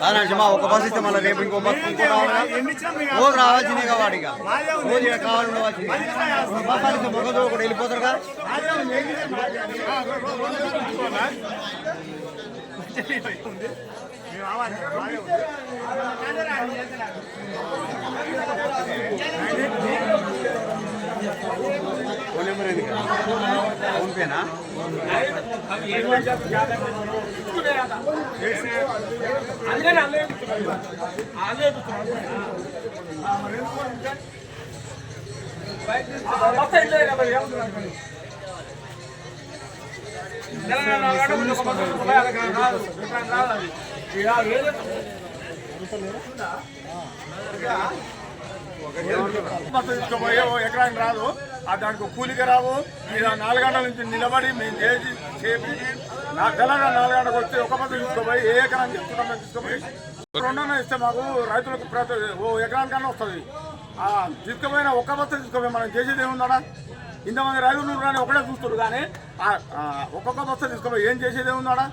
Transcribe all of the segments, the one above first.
కాదమ్మా ఒక బస్ ఇస్తే మళ్ళీ రేపు ఇంకో బస్ ఇంకో రావాలా రోజు రావాల్సిందే వాడిగా. రోజు ఇక్కడ కావాలి ఉండవలసింది బస్సాలు ఇస్తే మొగదు ఒకటి వెళ్ళిపోతారు కదా ఫోన్ నెంబర్ ఏంది ఫోన్ పేనా అందుకని తీసుకుపోయి ఓ ఎకరానికి రాదు ఆ దానికి కూలికి రావు మీరు నాలుగు గంటల నుంచి నిలబడి మేము చేసి చేపి నా తెలంగాణ నాలుగు గంటలకు వచ్చి ఒక బస్సు తీసుకుపోయి ఏ ఎకరానికి తీసుకుంటాం తీసుకుపోయి రెండున్న ఇస్తే మాకు రైతులకు ప్రతి ఓ ఎకరానికన్నా వస్తుంది ఆ తీసుకుపోయిన ఒక్క బస్సు తీసుకుపోయి మనం చేసేది ఏముందా ఇంతమంది రైతులు కానీ ఒకటే చూస్తారు కానీ ఒక్కొక్క బస్సు తీసుకుపోయి ఏం చేసేది ఏముందా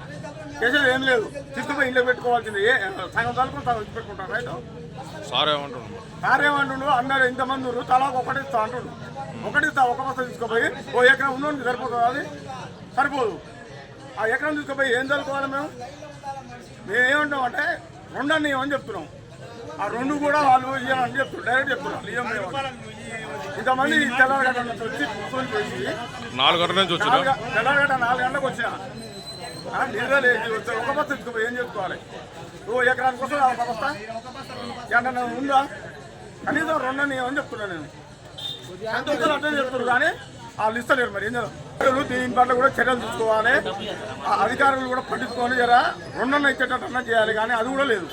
చేసేది ఏం లేదు. తీసుకుపోయి ఇల్లు పెట్టుకోవాల్సింది. ఏ సగం తలుపు సగం పెట్టుకుంటారు రైతు కార్యమంటుండు అందరు ఇంతమంది ఉన్నారు. తలా ఒకటి ఇస్తా అంటుండు. ఒకటి ఇస్తా ఒక బస్తా తీసుకుపోయి ఓ ఎకరం ఉన్నోడికి సరిపోతుంది అది? సరిపోదు. ఆ ఎకరం తీసుకుపోయి ఏం చదువుకోవాలి మేము? మేము ఏమంటాం అంటే రెండు అన్నీ అని చెప్తున్నాం. ఆ రెండు కూడా వాళ్ళు ఇవ్వాలని చెప్తున్నారు డైరెక్ట్ చెప్తున్నారు. ఇంతమంది తెల్లగడ్డ నుంచి వచ్చి కూర్చొని చేసి నాలుగు గంటల నుంచి వచ్చిన నాలుగు గ- తెల్లగడ్డ నాలుగు గంటలకు వచ్చిన. వస్తే ఒక బస్తా తీసుకుపోయి ఏం చేసుకోవాలి? ఓ ఎకరానికి వస్తుందా ఒక బస్తా? ఏమన్నా ఉందా? కనీసం రెండని అని చెప్తున్నా నేను. వస్తుందో అట్లనే చెప్తున్నారు కానీ వాళ్ళు ఇస్తలేరు మరి ఏం చేద్దాం? దీని పట్ల కూడా చర్యలు తీసుకోవాలి. ఆ అధికారులు కూడా పట్టించుకొని జరా. రెండన్న ఇచ్చేటట్టన్నా చేయాలి కానీ అది కూడా లేదు.